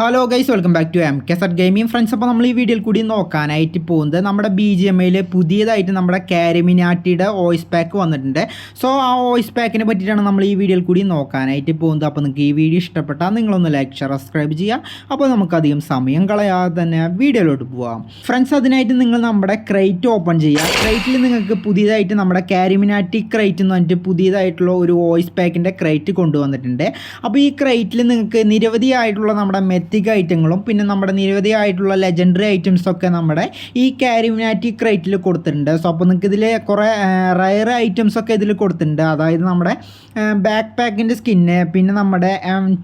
Hello guys welcome back to M K sir gaming friends അപ്പോൾ നമ്മൾ ഈ വീഡിയോയിൽ കൂടി നോക്കാനായിട്ട് പോകുന്നത് നമ്മുടെ ബി ജി എം ഐയിൽ പുതിയതായിട്ട് നമ്മുടെ കാരമിനാട്ടിയുടെ വോയിസ് പാക്ക് വന്നിട്ടുണ്ട്. സോ ആ വോയിസ് പാക്കിനെ പറ്റിയിട്ടാണ് നമ്മൾ ഈ വീഡിയോയിൽ കൂടി നോക്കാനായിട്ട് പോകുന്നത്. അപ്പോൾ നിങ്ങൾക്ക് ഈ വീഡിയോ ഇഷ്ടപ്പെട്ടാൽ നിങ്ങളൊന്ന് ലൈക്ക് ഷെയർ സബ്സ്ക്രൈബ് ചെയ്യുക. അപ്പോൾ നമുക്കധികം സമയം കളയാതെ തന്നെ വീഡിയോയിലോട്ട് പോവാം. ഫ്രണ്ട്സ് അതിനായിട്ട് നിങ്ങൾ നമ്മുടെ ക്രേറ്റ് ഓപ്പൺ ചെയ്യുക. ക്രേറ്റിൽ നിങ്ങൾക്ക് പുതിയതായിട്ട് നമ്മുടെ കാരിമിനാട്ടി ക്രേറ്റ് എന്ന് പറഞ്ഞിട്ട് പുതിയതായിട്ടുള്ള ഒരു വോയിസ് പാക്കിന്റെ ക്രേറ്റ് കൊണ്ടുവന്നിട്ടുണ്ട്. അപ്പോൾ ഈ ക്രേറ്റിൽ നിങ്ങൾക്ക് നിരവധിയായിട്ടുള്ള നമ്മുടെ മെത്തിക് ഐറ്റങ്ങളും പിന്നെ നമ്മുടെ നിരവധി ആയിട്ടുള്ള ലെജൻഡറി ഐറ്റംസൊക്കെ നമ്മുടെ ഈ കാരിമിനാറ്റി ക്രൈറ്റിൽ കൊടുത്തിട്ടുണ്ട്. സോ അപ്പോൾ നിങ്ങൾക്ക് ഇതിൽ കുറേ റയർ ഐറ്റംസ് ഒക്കെ ഇതിൽ കൊടുത്തിട്ടുണ്ട്. അതായത് നമ്മുടെ ബാക്ക് പാക്കിന്റെ സ്കിന്ന് പിന്നെ നമ്മുടെ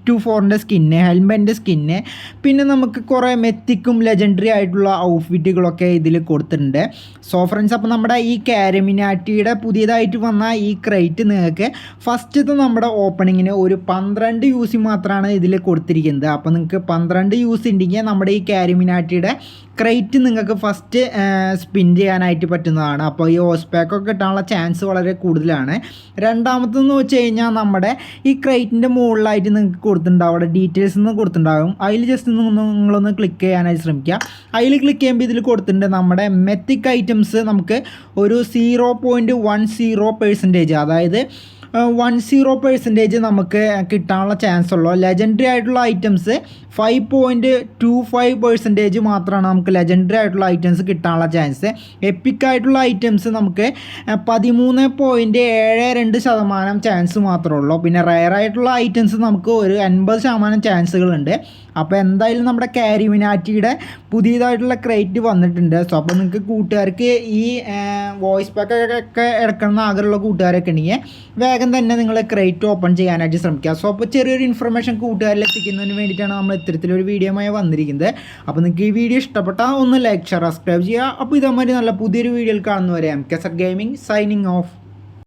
ടു ഫോറിന്റെ സ്കിന്ന് ഹെൽമെറ്റിന്റെ സ്കിന്ന് പിന്നെ നമുക്ക് കുറേ മെത്തിക്കും ലെജൻഡറി ആയിട്ടുള്ള ഔട്ട്ഫിറ്റുകളൊക്കെ ഇതിൽ കൊടുത്തിട്ടുണ്ട്. സോ ഫ്രണ്ട്സ് അപ്പോൾ നമ്മുടെ ഈ കാരമിനാറ്റിയുടെ പുതിയതായിട്ട് വന്ന ഈ ക്രൈറ്റ് നിങ്ങൾക്ക് ഫസ്റ്റത്തെ നമ്മുടെ ഓപ്പണിങ്ങിന് ഒരു പന്ത്രണ്ട് യൂസി മാത്രമാണ് ഇതിൽ കൊടുത്തിരിക്കുന്നത്. അപ്പോൾ നിങ്ങൾക്ക് പന്ത്രണ്ട് യൂസ് ഉണ്ടെങ്കിൽ നമ്മുടെ ഈ കാരിമിനാറ്റിയുടെ ക്രൈറ്റ് നിങ്ങൾക്ക് ഫസ്റ്റ് സ്പിൻ ചെയ്യാനായിട്ട് പറ്റുന്നതാണ്. അപ്പോൾ ഈ ഹോസ് പാക്കൊക്കെ കിട്ടാനുള്ള ചാൻസ് വളരെ കൂടുതലാണ്. രണ്ടാമത്തെന്ന് വെച്ച് കഴിഞ്ഞാൽ നമ്മുടെ ഈ ക്രൈറ്റിന്റെ മുകളിലായിട്ട് നിങ്ങൾക്ക് കൊടുത്തിട്ടുണ്ടാവും. അവിടെ ഡീറ്റെയിൽസ് നിന്ന് കൊടുത്തിട്ടുണ്ടാകും അതിൽ ജസ്റ്റ് ഒന്ന് നിങ്ങളൊന്ന് ക്ലിക്ക് ചെയ്യാനായിട്ട് ശ്രമിക്കുക. അതിൽ ക്ലിക്ക് ചെയ്യുമ്പോൾ ഇതിൽ കൊടുത്തിട്ടുണ്ട് നമ്മുടെ മെത്തിക് ഐറ്റംസ് നമുക്ക് ഒരു zero point one zero percentage അതായത് വൺ സീറോ പെർസെന്റേജ് നമുക്ക് കിട്ടാനുള്ള ചാൻസ് ഉള്ളൂ. ലെജൻഡറി ആയിട്ടുള്ള items five point two five percentage മാത്രമാണ് നമുക്ക് ലെജൻഡറി ആയിട്ടുള്ള ഐറ്റംസ് കിട്ടാനുള്ള ചാൻസ് എപ്പിക് ആയിട്ടുള്ള ഐറ്റംസ് നമുക്ക് പതിമൂന്ന് പോയിന്റ് ഏഴ് രണ്ട് ശതമാനം ചാൻസ് മാത്രമേ ഉള്ളൂ. പിന്നെ റയർ ആയിട്ടുള്ള ഐറ്റംസ് നമുക്ക് ഒരു എൺപത് ശതമാനം ചാൻസുകളുണ്ട് അപ്പോൾ എന്തായാലും നമ്മുടെ കാരിമിനാറ്റിയുടെ പുതിയതായിട്ടുള്ള ക്രേറ്റ് വന്നിട്ടുണ്ട്. സോ അപ്പോൾ നിങ്ങൾക്ക് കൂട്ടുകാർക്ക് ഈ വോയിസ് പാക്കൊക്കെ എടുക്കണം എന്ന് ആഗ്രഹമുള്ള കൂട്ടുകാരൊക്കെ ഉണ്ടെങ്കിൽ വേഗം തന്നെ നിങ്ങൾ ക്രേറ്റ് ഓപ്പൺ ചെയ്യാനായിട്ട് ശ്രമിക്കുക. സോ അപ്പോൾ ചെറിയൊരു ഇൻഫർമേഷൻ കൂട്ടുകാരിൽ എത്തിക്കുന്നതിന് വേണ്ടിയിട്ടാണ് നമ്മൾ ഇത്തരത്തിലൊരു വീഡിയോമായി വന്നിരിക്കുന്നത്. അപ്പോൾ നിങ്ങൾക്ക് ഈ വീഡിയോ ഇഷ്ടപ്പെട്ടാൽ ഒന്ന് ലൈക്ക് ഷെയർ സബ്സ്ക്രൈബ് ചെയ്യുക. അപ്പോൾ ഇതേമാതിരി നല്ല പുതിയൊരു വീഡിയോയിൽ കാണുന്നവരെ M K sir gaming signing off